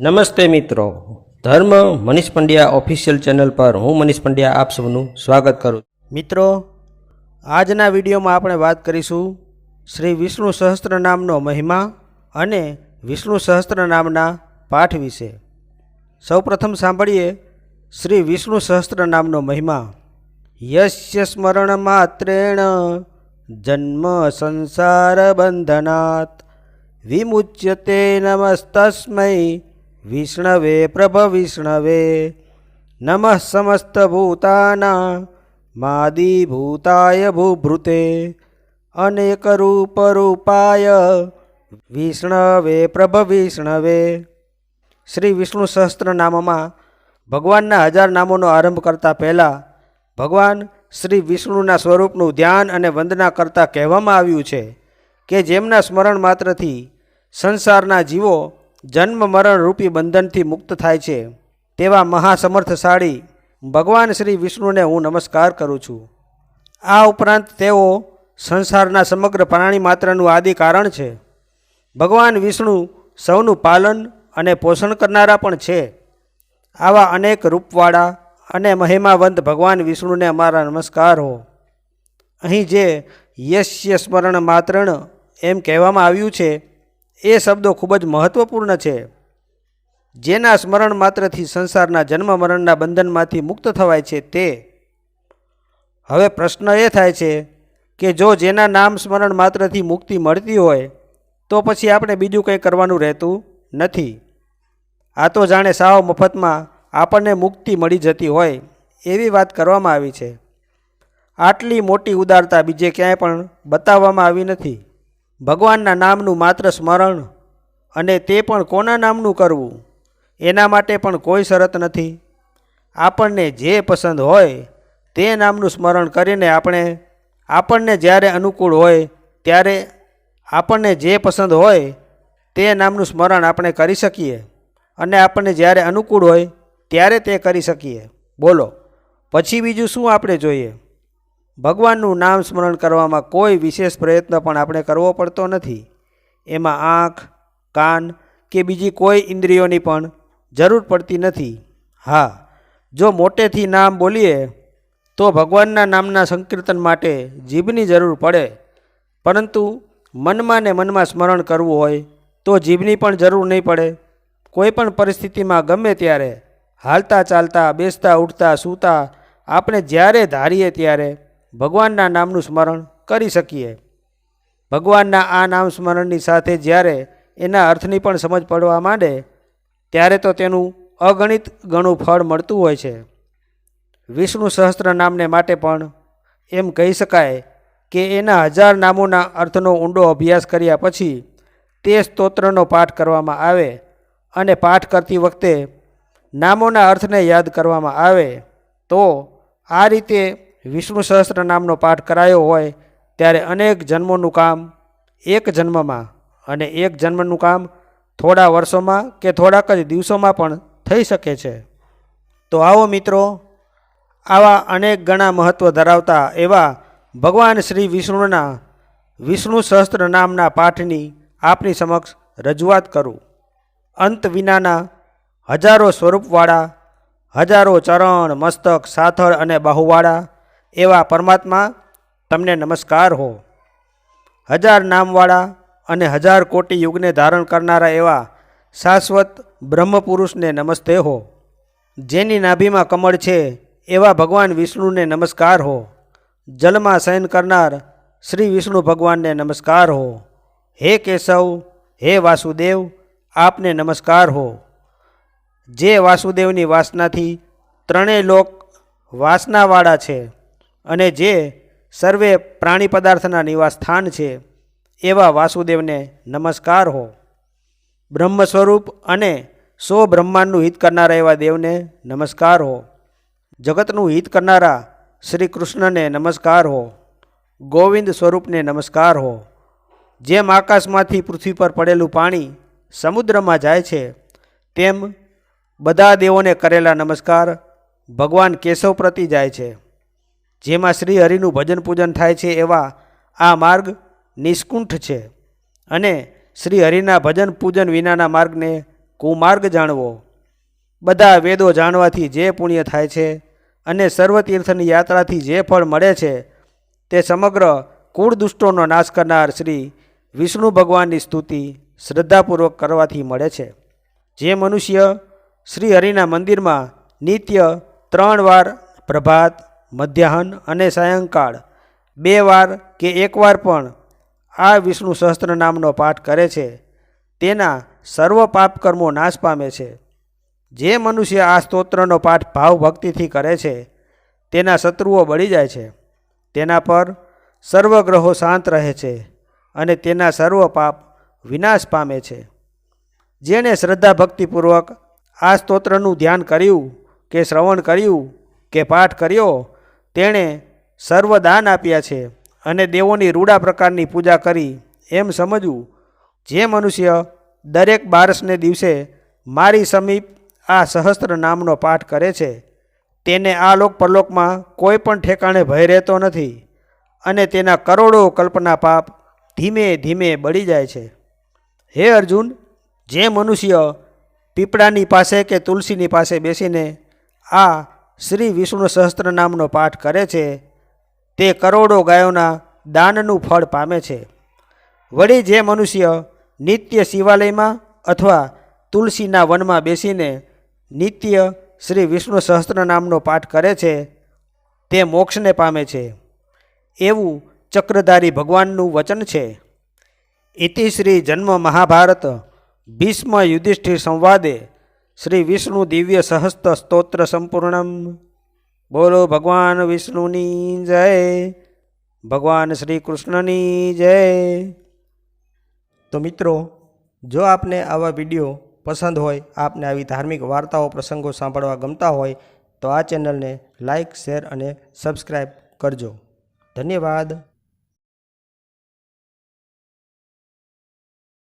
નમસ્તે મિત્રો. ધર્મ મનીષ પંડ્યા ઓફિશિયલ ચેનલ પર હું મનીષ પંડ્યા આપ સૌનું સ્વાગત કરું મિત્રો, આજના વિડીયોમાં આપણે વાત કરીશું શ્રી વિષ્ણુ સહસ્ત્ર નામનો મહિમા અને વિષ્ણુ સહસ્ત્ર નામના પાઠ વિશે. સૌપ્રથમ સાંભળીએ શ્રી વિષ્ણુ સહસ્ત્ર નામનો મહિમા. યસ્ય સ્મરણ માત્રેણ જન્મ સંસાર બંધનાત. વિમુચ્યતે નમસ્તસ્મૈ વિષ્ણવે પ્રભ વિષ્ણવે નમઃ સમસ્તભૂતાના માદિભૂતાય ભૂભૃતે અનેકરૂપરૂપાય વિષ્ણવે પ્રભ વિષ્ણવે શ્રી વિષ્ણુ સહસ્ત્ર નામમાં ભગવાનના હજાર નામોનો આરંભ કરતા પહેલાં ભગવાન શ્રી વિષ્ણુના સ્વરૂપનું ધ્યાન અને વંદના કરતાં કહેવામાં આવ્યું છે કે જેમના સ્મરણ માત્રથી સંસારના જીવો જન્મ મરણ રૂપી બંધનથી મુક્ત થાય છે. તેવા મહાસમર્થશાળી ભગવાન શ્રી વિષ્ણુને હું નમસ્કાર કરું છું. આ ઉપરાંત તેઓ સંસારના સમગ્ર પ્રાણી માત્રનું આદિ કારણ છે. ભગવાન વિષ્ણુ સૌનું પાલન અને પોષણ કરનારા પણ છે. આવા અનેક રૂપવાળા અને મહિમાવંત ભગવાન વિષ્ણુને અમારા નમસ્કાર હો. અહીં જે યશ્ય સ્મરણ માત્રણ એમ કહેવામાં આવ્યું છે એ શબ્દો ખૂબ જ મહત્વપૂર્ણ છે. જેના સ્મરણ માત્રથી સંસારના જન્મ મરણના બંધનમાંથી મુક્ત થવાય છે તે. હવે પ્રશ્ન એ થાય છે કે જો જેના નામ સ્મરણ માત્રથી મુક્તિ મળતી હોય, તો પછી આપણે બીજું કંઈ કરવાનું રહેતું નથી. આ તો જાણે સાવ મફતમાં આપણને મુક્તિ મળી જતી હોય એવી વાત કરવામાં આવી છે. આટલી મોટી ઉદારતા બીજે ક્યાંય પણ બતાવવામાં આવી નથી. ભગવાનના નામનું માત્ર સ્મરણ અને તે પણ કોના નામનું કરવું? એના માટે પણ કોઈ શરત નથી. આપણને જે પસંદ હોય તે નામનું સ્મરણ કરીને આપણે આપણને જ્યારે અનુકૂળ હોય ત્યારે આપણને જે પસંદ હોય તે નામનું સ્મરણ આપણે કરી શકીએ અને આપણને જ્યારે અનુકૂળ હોય ત્યારે તે કરી શકીએ. બોલો, પછી બીજું શું આપણે જોઈએ? ભગવાનનું નામ સ્મરણ કરવામાં કોઈ વિશેષ પ્રયત્ન પણ આપણે કરવો પડતો નથી. એમાં આંખ, કાન કે બીજી કોઈ ઇન્દ્રિયોની પણ જરૂર પડતી નથી. હા, જો મોટેથી નામ બોલીએ, તો ભગવાનના નામના સંકીર્તન માટે જીભની જરૂર પડે. પરંતુ મનમાં ને મનમાં સ્મરણ કરવું હોય, તો જીભની પણ જરૂર નહીં પડે. કોઈ પણ પરિસ્થિતિમાં ગમે ત્યારે હાલતા ચાલતા, બેસતા, ઉઠતા, સૂતા, આપણે જ્યારે ધારીએ ત્યારે ભગવાનના નામનું સ્મરણ કરી શકીએ. ભગવાનના આ નામ સ્મરણની સાથે જ્યારે એના અર્થની પણ સમજ પડવા માંડે, ત્યારે તો તેનું અગણિત ગણું ફળ મળતું હોય છે. વિષ્ણુ સહસ્ત્ર નામને માટે પણ એમ કહી શકાય કે એના હજાર નામોના અર્થનો ઊંડો અભ્યાસ કર્યા પછી તે સ્તોત્રનો પાઠ કરવામાં આવે અને પાઠ કરતી વખતે નામોના અર્થને યાદ કરવામાં આવે તો આ રીતે વિષ્ણુ સહસ્ત્ર નામનો પાઠ કરાયો હોય ત્યારે અનેક જન્મોનું કામ એક જન્મમાં અને એક જન્મનું કામ થોડા વર્ષોમાં કે થોડાક જ દિવસોમાં પણ થઈ શકે છે. તો આવો મિત્રો, આવા અનેક ગણા મહત્ત્વ ધરાવતા એવા ભગવાન શ્રી વિષ્ણુના વિષ્ણુ સહસ્ત્ર નામના પાઠની આપની સમક્ષ રજૂઆત કરું. અંત વિનાના હજારો સ્વરૂપવાળા, હજારો ચરણ, મસ્તક, સાથળ અને બાહુવાળા એવા પરમાત્મા તમને નમસ્કાર હો. હજાર નામવાળા અને હજાર કોટી યુગને ધારણ કરનારા એવા શાશ્વત બ્રહ્મપુરુષને નમસ્તે હો. જેની નાભીમાં કમળ છે એવા ભગવાન વિષ્ણુને નમસ્કાર હો. જલમાં શયન કરનાર શ્રી વિષ્ણુ ભગવાનને નમસ્કાર હો. હે કેશવ, હે વાસુદેવ, આપને નમસ્કાર હો. જે વાસુદેવની વાસનાથી ત્રણેય લોક વાસનાવાળા છે. અને જે સર્વે પ્રાણી પદાર્થના નિવાસ સ્થાન છે, એવા વાસુદેવને નમસ્કાર હો. બ્રહ્મ સ્વરૂપ અને સો બ્રહ્માંડનું હિત કરનારા એવા દેવને નમસ્કાર હો. જગતનું હિત કરનારા શ્રી કૃષ્ણને નમસ્કાર હો. ગોવિંદ સ્વરૂપને નમસ્કાર હો. જેમ આકાશમાંથી પૃથ્વી પર પડેલું પાણી સમુદ્રમાં જાય છે, તેમ બધા દેવોને કરેલા નમસ્કાર ભગવાન કેશવ પ્રતિ જાય છે. જેમાં શ્રી હરિનું ભજન પૂજન થાય છે એવા આ માર્ગ નિષ્કુંઠ છે. અને શ્રી હરિના ભજન પૂજન વિનાના માર્ગને કુમાર્ગ જાણવો. બધા વેદો જાણવાથી જે પુણ્ય થાય છે અને સર્વતીર્થની યાત્રાથી જે ફળ મળે છે તે સમગ્ર કુળ દુષ્ટોનો નાશ કરનાર શ્રી વિષ્ણુ ભગવાનની સ્તુતિ શ્રદ્ધાપૂર્વક કરવાથી મળે છે. જે મનુષ્ય શ્રી હરિના મંદિરમાં નિત્ય ત્રણ વાર પ્રભાત મધ્યાહન અને સાયંકાળ. બે વાર કે એક વાર પણ આ વિષ્ણુ સહસ્ત્ર નામનો પાઠ કરે છે. તેના સર્વ પાપ કર્મો નાશ પામે છે. જે મનુષ્ય આ સ્તોત્રનો પાઠ ભાવ ભક્તિથી કરે છે, તેના શત્રુઓ બળી જાય છે. તેના પર સર્વ ગ્રહો શાંત રહે છે અને તેના સર્વ પાપ વિનાશ પામે છે. જેણે શ્રદ્ધા ભક્તિપૂર્વક આ સ્તોત્રનું ધ્યાન કર્યું કે શ્રવણ કર્યું કે પાઠ કર્યો તેણે સર્વદાન આપ્યા છે અને દેવોની રૂડા પ્રકારની પૂજા કરી. એમ સમજવું, જે મનુષ્ય દરેક બારસને દિવસે મારી સમીપ આ સહસ્ત્ર નામનો પાઠ કરે છે, તેને આ લોક પરલોકમાં કોઈ પણ ઠેકાણે ભય રહેતો નથી અને તેના કરોડો કલ્પના પાપ ધીમે ધીમે બળી જાય છે. હે અર્જુન, જે મનુષ્ય પીપળાની પાસે કે તુલસીની પાસે બેસીને આ શ્રી વિષ્ણુ સહસ્ત્રનામનો પાઠ કરે છે, તે કરોડો ગાયોના દાનનું ફળ પામે છે. વળી જે મનુષ્ય નિત્ય શિવાલયમાં અથવા તુલસીના વનમાં બેસીને નિત્ય શ્રી વિષ્ણુ સહસ્ત્રનામનો પાઠ કરે છે, તે મોક્ષને પામે છે. એવું ચક્રધારી ભગવાનનું વચન છે. ઇતિ શ્રી જન્મ મહાભારત, ભીષ્મ યુધિષ્ઠિર સંવાદે શ્રી વિષ્ણુ દિવ્ય સહસ્ત સ્તોત્ર સંપૂર્ણમ. બોલો ભગવાન વિષ્ણુની જય. ભગવાન શ્રી કૃષ્ણની જય. તો મિત્રો, જો આપને આવા વીડિયો પસંદ હોય, આપને આવી ધાર્મિક વાર્તાઓ, પ્રસંગો સાંભળવા ગમતા હોય, તો આ ચેનલને લાઈક, શેર અને સબસ્ક્રાઈબ કરજો. ધન્યવાદ.